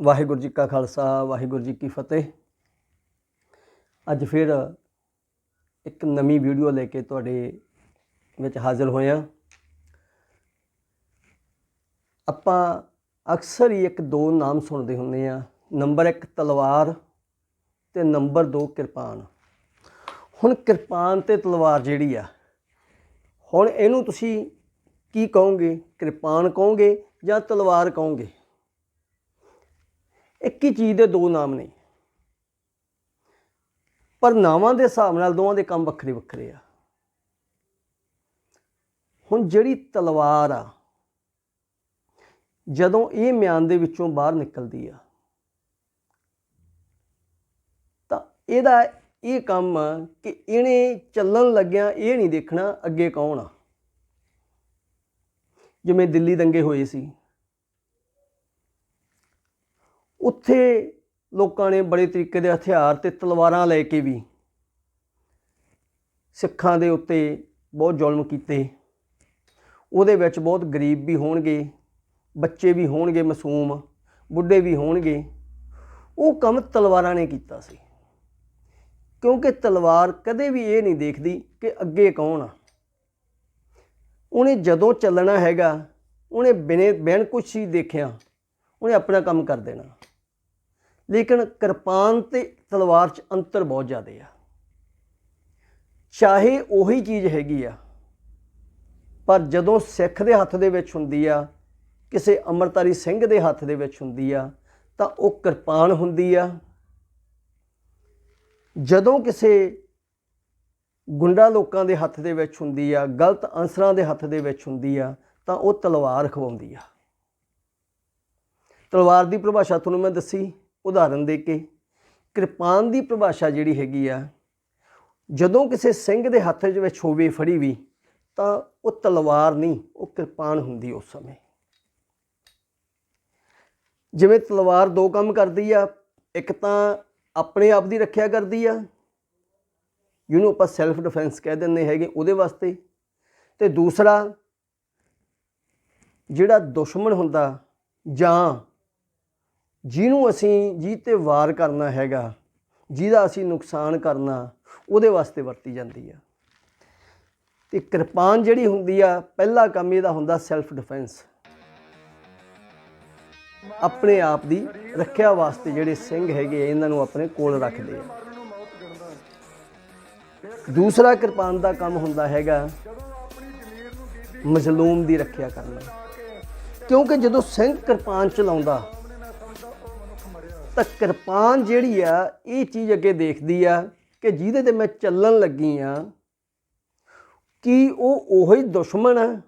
ਵਾਹਿਗੁਰੂ ਜੀ ਕਾ ਖਾਲਸਾ, ਵਾਹਿਗੁਰੂ ਜੀ ਕੀ ਫਤਿਹ। ਅੱਜ ਫਿਰ ਇੱਕ ਨਵੀਂ ਵੀਡੀਓ ਲੈ ਕੇ ਤੁਹਾਡੇ ਵਿੱਚ ਹਾਜ਼ਰ ਹੋਇਆ। ਆਪਾਂ ਅਕਸਰ ਹੀ ਇੱਕ ਦੋ ਨਾਮ ਸੁਣਦੇ ਹੁੰਦੇ ਆ ਨੰਬਰ 1 ਤਲਵਾਰ ਤੇ ਨੰਬਰ 2 ਕਿਰਪਾਨ। ਹੁਣ ਕਿਰਪਾਨ ਤੇ ਤਲਵਾਰ ਜਿਹੜੀ ਆ, ਹੁਣ ਇਹਨੂੰ ਤੁਸੀਂ ਕੀ ਕਹੋਗੇ? ਕਿਰਪਾਨ ਕਹੋਗੇ ਜਾਂ ਤਲਵਾਰ ਕਹੋਗੇ? ਇੱਕ ਹੀ ਚੀਜ਼ ਦੇ ਦੋ ਨਾਮ ਨੇ। ਪਰ ਨਾਵਾਂ ਦੇ ਹਿਸਾਬ ਨਾਲ ਦੋਵਾਂ ਦੇ ਕੰਮ ਵੱਖਰੇ ਵੱਖਰੇ ਆ। ਹੁਣ ਜਿਹੜੀ ਤਲਵਾਰ ਆ, ਜਦੋਂ ਇਹ ਮਿਆਨ ਦੇ ਵਿੱਚੋਂ ਬਾਹਰ ਨਿਕਲਦੀ ਆ, ਤਾਂ ਇਹਦਾ ਇਹ ਕੰਮ ਆ ਕਿ ਇਹਨੇ ਚੱਲਣ ਲੱਗਿਆ ਇਹ ਨਹੀਂ ਦੇਖਣਾ ਅੱਗੇ ਕੌਣ ਆ। ਜਿਵੇਂ ਦਿੱਲੀ ਦੰਗੇ ਹੋਏ ਸੀ। ਉੱਥੇ ਲੋਕਾਂ ਨੇ ਬੜੇ ਤਰੀਕੇ ਦੇ ਹਥਿਆਰ ਤੇ ਤਲਵਾਰਾਂ ਲੈ ਕੇ ਵੀ ਸਿੱਖਾਂ ਦੇ ਉੱਤੇ ਬਹੁਤ ਜ਼ੁਲਮ ਕੀਤੇ। ਉਹਦੇ ਵਿੱਚ ਬਹੁਤ ਗਰੀਬ ਵੀ ਹੋਣਗੇ, ਬੱਚੇ ਵੀ ਹੋਣਗੇ ਮਾਸੂਮ, ਬੁੱਢੇ ਵੀ ਹੋਣਗੇ। ਉਹ ਕੰਮ ਤਲਵਾਰਾਂ ਨੇ ਕੀਤਾ ਸੀ। ਕਿਉਂਕਿ ਤਲਵਾਰ ਕਦੇ ਵੀ ਇਹ ਨਹੀਂ ਦੇਖਦੀ ਕਿ ਅੱਗੇ ਕੌਣ ਆ। ਉਹਨੇ ਜਦੋਂ ਚੱਲਣਾ ਹੈਗਾ, ਉਹਨੇ ਬਿਨੇ ਬਿਨ ਕੁਛ ਹੀ ਦੇਖਿਆ, ਉਹਨੇ ਆਪਣਾ ਕੰਮ ਕਰ ਦੇਣਾ। ਲੇਕਿਨ ਕਿਰਪਾਨ ਤੇ ਤਲਵਾਰ 'ਚ ਅੰਤਰ ਬਹੁਤ ਜ਼ਿਆਦਾ ਆ। ਚਾਹੇ ਉਹੀ ਚੀਜ਼ ਹੈਗੀ ਆ, ਪਰ ਜਦੋਂ ਸਿੱਖ ਦੇ ਹੱਥ ਦੇ ਵਿੱਚ ਹੁੰਦੀ ਆ, ਕਿਸੇ ਅਮਰਤਾਰੀ ਸਿੰਘ ਦੇ ਹੱਥ ਦੇ ਵਿੱਚ ਹੁੰਦੀ ਆ, ਤਾਂ ਉਹ ਕਿਰਪਾਨ ਹੁੰਦੀ ਆ। ਜਦੋਂ ਕਿਸੇ ਗੁੰਡਾ ਲੋਕਾਂ ਦੇ ਹੱਥ ਦੇ ਵਿੱਚ ਹੁੰਦੀ ਆ, ਗਲਤ ਅਨਸਰਾਂ ਦੇ ਹੱਥ ਦੇ ਵਿੱਚ ਹੁੰਦੀ ਆ, ਤਾਂ ਉਹ ਤਲਵਾਰ ਖਵਾਉਂਦੀ ਆ। ਤਲਵਾਰ ਦੀ ਪਰਿਭਾਸ਼ਾ ਤੁਹਾਨੂੰ ਮੈਂ ਦੱਸੀ। ਉਦਾਹਰਨ ਦੇ ਕੇ, ਕਿਰਪਾਨ ਦੀ ਪਰਿਭਾਸ਼ਾ ਜਿਹੜੀ ਹੈਗੀ ਆ, ਜਦੋਂ ਕਿਸੇ ਸਿੰਘ ਦੇ ਹੱਥ ਦੇ ਵਿੱਚ ਹੋਵੇ ਫੜੀ ਵੀ, ਤਾਂ ਉਹ ਤਲਵਾਰ ਨਹੀਂ, ਉਹ ਕਿਰਪਾਨ ਹੁੰਦੀ ਉਸ ਸਮੇਂ। ਜਿਵੇਂ ਤਲਵਾਰ ਦੋ ਕੰਮ ਕਰਦੀ ਆ, ਇੱਕ ਤਾਂ ਆਪਣੇ ਆਪ ਦੀ ਰੱਖਿਆ ਕਰਦੀ ਆ, ਜਿਹਨੂੰ ਆਪਾਂ ਸੈਲਫ ਡਿਫੈਂਸ ਕਹਿ ਦਿੰਦੇ ਹੈਗੇ ਉਹਦੇ ਵਾਸਤੇ, ਤੇ ਦੂਸਰਾ ਜਿਹੜਾ ਦੁਸ਼ਮਣ ਹੁੰਦਾ ਜਾਂ ਜਿਹਨੂੰ ਅਸੀਂ ਜੀ ਤੇ ਵਾਰ ਕਰਨਾ ਹੈਗਾ, ਜਿਹਦਾ ਅਸੀਂ ਨੁਕਸਾਨ ਕਰਨਾ, ਉਹਦੇ ਵਾਸਤੇ ਵਰਤੀ ਜਾਂਦੀ ਆ। ਤੇ ਕਿਰਪਾਨ ਜਿਹੜੀ ਹੁੰਦੀ ਆ, ਪਹਿਲਾ ਕੰਮ ਇਹਦਾ ਹੁੰਦਾ ਸੈਲਫ ਡਿਫੈਂਸ ਆਪਣੇ ਆਪ ਦੀ ਰੱਖਿਆ ਵਾਸਤੇ ਜਿਹੜੇ ਸਿੰਘ ਹੈਗੇ ਇਹਨਾਂ ਨੂੰ ਆਪਣੇ ਕੋਲ ਰੱਖਦੇ ਆ। ਦੂਸਰਾ ਕਿਰਪਾਨ ਦਾ ਕੰਮ ਹੁੰਦਾ ਹੈਗਾ, ਮਜ਼ਲੂਮ ਦੀ ਰੱਖਿਆ ਕਰਨਾ। ਕਿਉਂਕਿ ਜਦੋਂ ਸਿੰਘ ਕਿਰਪਾਨ ਚਲਾਉਂਦਾ ਤਾਂ ਕਿਰਪਾਨ ਜਿਹੜੀ ਆ, ਇਹ ਚੀਜ਼ ਅੱਗੇ ਦੇਖਦੀ ਆ ਕਿ ਜਿਹਦੇ ਤੇ ਮੈਂ ਚੱਲਣ ਲੱਗੀ ਆ, ਕਿ ਉਹ ਉਹੀ ਦੁਸ਼ਮਣ ਆ?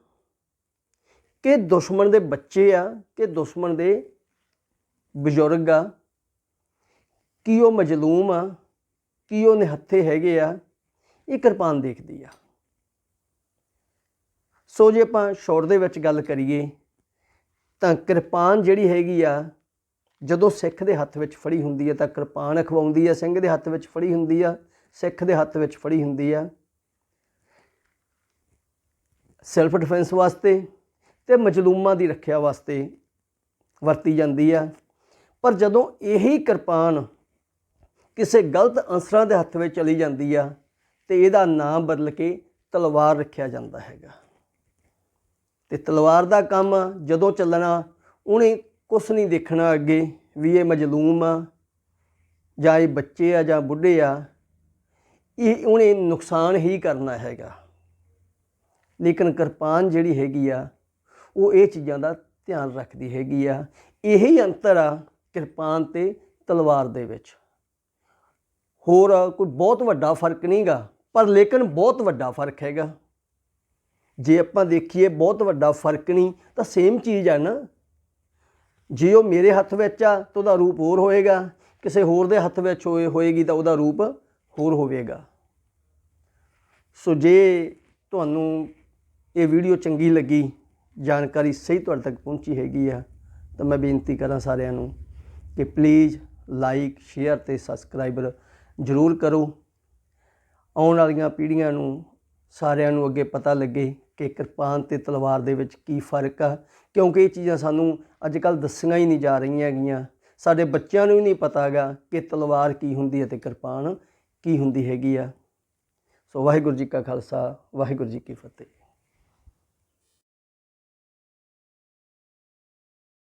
ਕਿ ਦੁਸ਼ਮਣ ਦੇ ਬੱਚੇ ਆ, ਕਿ ਦੁਸ਼ਮਣ ਦੇ ਬਜ਼ੁਰਗ ਆ? ਕੀ ਉਹ ਮਜਲੂਮ ਆ? ਕੀ ਉਹ ਨਿਹੱਥੇ ਹੈਗੇ ਆ? ਇਹ ਕਿਰਪਾਨ ਦੇਖਦੀ ਆ। ਸੋ ਜੇ ਆਪਾਂ ਸ਼ੋਰ ਦੇ ਵਿੱਚ ਗੱਲ ਕਰੀਏ, ਤਾਂ ਕਿਰਪਾਨ ਜਿਹੜੀ ਹੈਗੀ ਆ ਜਦੋਂ ਸਿੱਖ ਦੇ ਹੱਥ ਵਿੱਚ ਫੜੀ ਹੁੰਦੀ ਹੈ ਤਾਂ ਕਿਰਪਾਨ ਅਖਵਾਉਂਦੀ ਹੈ, ਸਿੰਘ ਦੇ ਹੱਥ ਵਿੱਚ ਫੜੀ ਹੁੰਦੀ ਆ, ਸਿੱਖ ਦੇ ਹੱਥ ਵਿੱਚ ਫੜੀ ਹੁੰਦੀ ਆ। ਸੈਲਫ ਡਿਫੈਂਸ ਵਾਸਤੇ ਤੇ ਮਜਲੂਮਾਂ ਦੀ ਰੱਖਿਆ ਵਾਸਤੇ ਵਰਤੀ ਜਾਂਦੀ ਆ। ਪਰ ਜਦੋਂ ਇਹੀ ਕਿਰਪਾਨ ਕਿਸੇ ਗਲਤ ਅਨਸਰਾਂ ਦੇ ਹੱਥ ਵਿੱਚ ਚਲੀ ਜਾਂਦੀ ਆ, ਤੇ ਇਹਦਾ ਨਾਮ ਬਦਲ ਕੇ ਤਲਵਾਰ ਰੱਖਿਆ ਜਾਂਦਾ ਹੈਗਾ। ਤੇ ਤਲਵਾਰ ਦਾ ਕੰਮ ਜਦੋਂ ਚੱਲਣਾ, ਉਹਨੇ ਕੁਛ ਨਹੀਂ ਦੇਖਣਾ ਅੱਗੇ ਵੀ ਇਹ ਮਜਲੂਮ ਆ, ਜਾਂ ਇਹ ਬੱਚੇ ਆ, ਜਾਂ ਬੁੱਢੇ ਆ, ਇਹ ਉਹਨੇ ਨੁਕਸਾਨ ਹੀ ਕਰਨਾ ਹੈਗਾ। ਲੇਕਿਨ ਕਿਰਪਾਨ ਜਿਹੜੀ ਹੈਗੀ ਆ, ਉਹ ਇਹ ਚੀਜ਼ਾਂ ਦਾ ਧਿਆਨ ਰੱਖਦੀ ਹੈਗੀ ਆ। ਇਹੀ ਅੰਤਰ ਆ ਕਿਰਪਾਨ ਤੇ ਤਲਵਾਰ ਦੇ ਵਿੱਚ। ਹੋਰ ਕੋਈ ਬਹੁਤ ਵੱਡਾ ਫ਼ਰਕ ਨਹੀਂਗਾ, ਪਰ ਲੇਕਿਨ ਬਹੁਤ ਵੱਡਾ ਫ਼ਰਕ ਹੈਗਾ। ਜੇ ਆਪਾਂ ਦੇਖੀਏ ਬਹੁਤ ਵੱਡਾ ਫ਼ਰਕ ਨਹੀਂ, ਤਾਂ ਸੇਮ ਚੀਜ਼ ਆ ਨਾ ਜੇ ਉਹ ਮੇਰੇ ਹੱਥ ਵਿੱਚ ਆ ਤਾਂ ਉਹਦਾ ਰੂਪ ਹੋਰ ਹੋਏਗਾ, ਕਿਸੇ ਹੋਰ ਦੇ ਹੱਥ ਵਿੱਚ ਹੋਏ ਹੋਏਗੀ ਤਾਂ ਉਹਦਾ ਰੂਪ ਹੋਰ ਹੋਵੇਗਾ। ਸੋ ਜੇ ਤੁਹਾਨੂੰ ਇਹ ਵੀਡੀਓ ਚੰਗੀ ਲੱਗੀ, ਜਾਣਕਾਰੀ ਸਹੀ ਤੁਹਾਡੇ ਤੱਕ ਪਹੁੰਚੀ ਹੈਗੀ ਆ, ਤਾਂ ਮੈਂ ਬੇਨਤੀ ਕਰਾਂ ਸਾਰਿਆਂ ਨੂੰ ਕਿ ਪਲੀਜ਼ ਲਾਈਕ ਸ਼ੇਅਰ ਤੇ ਸਬਸਕ੍ਰਾਈਬਰ ਜ਼ਰੂਰ ਕਰੋ। ਆਉਣ ਵਾਲੀਆਂ ਪੀੜ੍ਹੀਆਂ ਨੂੰ ਸਾਰਿਆਂ ਨੂੰ ਅੱਗੇ ਪਤਾ ਲੱਗੇ ਕਿ ਕਿਰਪਾਨ ਤੇ ਤਲਵਾਰ ਦੇ ਵਿੱਚ ਕੀ ਫ਼ਰਕ ਆ? ਕਿਉਂਕਿ ਇਹ ਚੀਜ਼ਾਂ ਸਾਨੂੰ ਅੱਜ ਕੱਲ ਦੱਸੀਆਂ ਹੀ ਨਹੀਂ ਜਾ ਰਹੀਆਂ ਹੈਗੀਆਂ। ਸਾਡੇ ਬੱਚਿਆਂ ਨੂੰ ਵੀ ਨਹੀਂ ਪਤਾਗਾ ਕਿ ਤਲਵਾਰ ਕੀ ਹੁੰਦੀ ਹੈ ਤੇ ਕਿਰਪਾਨ ਕੀ ਹੁੰਦੀ ਹੈਗੀ ਆ। ਸੋ ਵਾਹਿਗੁਰੂ ਜੀ ਕਾ ਖਾਲਸਾ, ਵਾਹਿਗੁਰੂ ਜੀ ਕੀ ਫਤਿਹ।